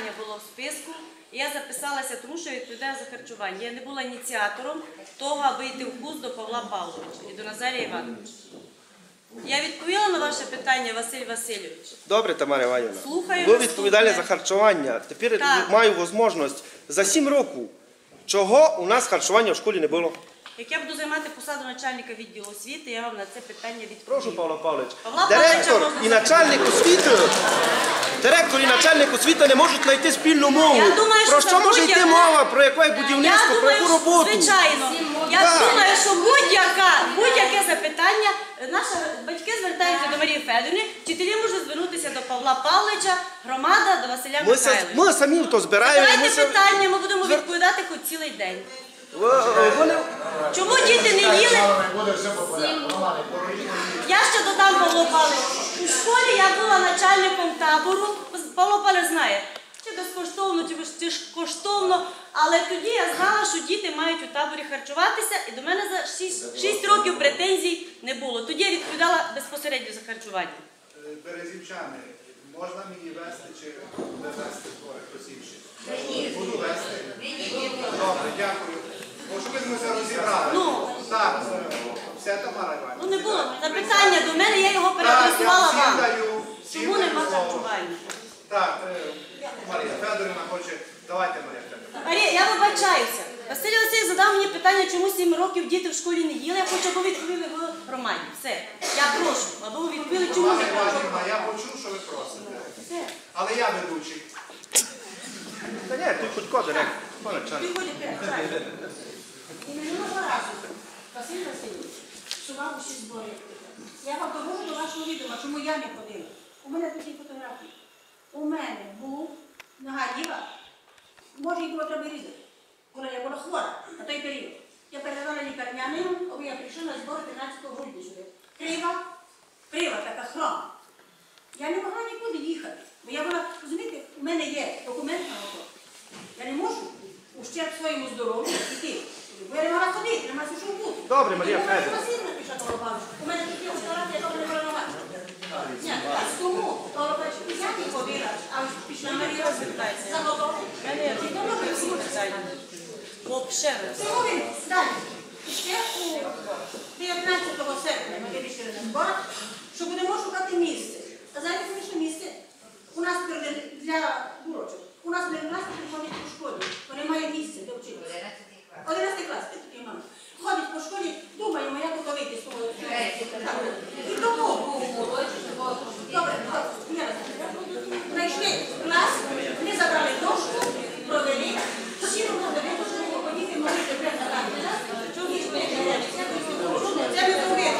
питання було в списку, і я записалася, тому що я відповідаю за харчування. Я не була ініціатором того, аби йти в курс до Павла Павловича і до Назарія Івановича. Я відповіла на ваше питання, Василь Васильович. Добре, Тамара Іванівна. Слухаю Ви відповідали за харчування. Тепер Так. маю можливість за 7 років, чого у нас харчування в школі не було. Як я буду займати посаду начальника відділу освіти, я вам на це питання відповім. Прошу, Павло Павлович. Павла Директор Павловича і можна начальник освіти. Директор і начальник освіти не можуть знайти спільну мову. Я думаю, що Про що може йти мова? Про яке будівництво, про яку роботу? звичайно. Я Так. думаю, що будь-яка, будь-яке запитання, наші батьки звертаються до Марії Федорівни, вчителі можуть звернутися до Павла Павловича, громада до Василя Ми, се- Михайловича. ми самі то збираємо. Давайте ми се- питання, ми будемо відповідати хоч цілий день. Вони Чому діти не їли? Я ще додам Павло Павлович. У школі я була начальником табору. Павло Павлович знає, чи безкоштовно, чи коштовно. Але тоді я знала, що діти мають у таборі харчуватися, і до мене за 6, років претензій не було. Тоді я відповідала безпосередньо за харчування. Е, Березівчани, можна мені вести чи не вести твоє хтось? Буду вести. Добре, дякую. Бо щоб ми це розібрали. Ну. Так, е, все Тамара Іванівна. Ну не було запитання до мене, я його Так, переадресувала вам. Чому нема харчування? Так, е, Марія Федорівна хоче. Давайте, Марія Федорівна. Марія, я вибачаюся. Василь Васильович задав мені питання, чому 7 років діти в школі не їли. Я хочу, ви відповіли в громаді. Все. Я прошу, аби ви відповіли, чому не прошу. Я почув, що ви просите. Все. Але я ведучий. Та ні, ти хоч кого директор. Хто начальник? Ви ходите, чай. І минулого разу, Василь Васильович, усі збори. Я вам довожу до вашого відома, чому я не ходила. У мене такі фотографії. У мене був нога діва, може її було треба різати. Коли я була хвора на той період. Я передала лікарнянину, бо я прийшла на збори 13 грудня сюди. Крива, крива, така хрома. Я не могла нікуди їхати. Бо я була, розумієте, у мене є документ на то. Я не можу ущерб своєму здоров'ю йти. Бо я не могла ходити, не маю що бути. Добре, Марія Федорівна. У мене такі фотографії, я того не була. Ні, так, тому Лобавич, я не ходила, а пішла Марія звертається. Заготовку. Мене я не можу всі питання. Вообще Тому він далі. Ще у 19 серпня ми вирішили на зборах, що будемо шукати місце. А знаєте, конечно, місце? У нас для дурочок. У нас не власне приходять по школі, бо немає місця, де вчитися. 11 клас, такий мама. Ходить по школі, думаємо, як тут вийти з того. І тому. Добре, я знайшли клас, ми забрали дошку, провели, всі робили, що ходити могли тепер на Це не зробили.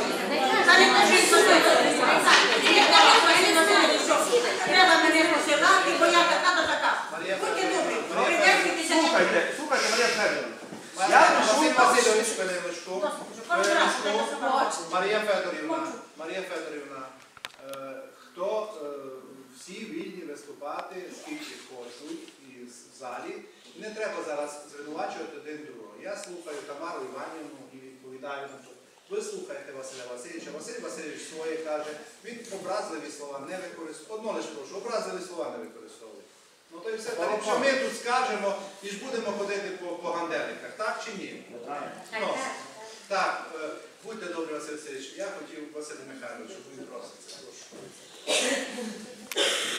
Та не кажіть собі. Не кажіть, що треба мене посилати, бо я така та така. Будьте добрі, придержуйтеся. Слухайте, слухайте, Марія Федорівна. Я Я Василь пишу Васильович Хвилиночку. Марія Федорівна, Марія Федорівна, хто всі вільні виступати, скільки хочуть і в залі. Не треба зараз звинувачувати один другого. Я слухаю Тамару Іванівну і відповідаю на то. Ви слухаєте Василя Васильовича. Василь Васильович своє каже, він образливі слова не використовує. Одно лише прошу, образливі слова не використовує. Ну то і все. Та Якщо ми тут скажемо і ж будемо ходити по, по ганделиках, так чи ні? Ну, так, е, будьте добрі, Василь Васильович. Я хотів Василь Михайлович, щоб він. Прошу.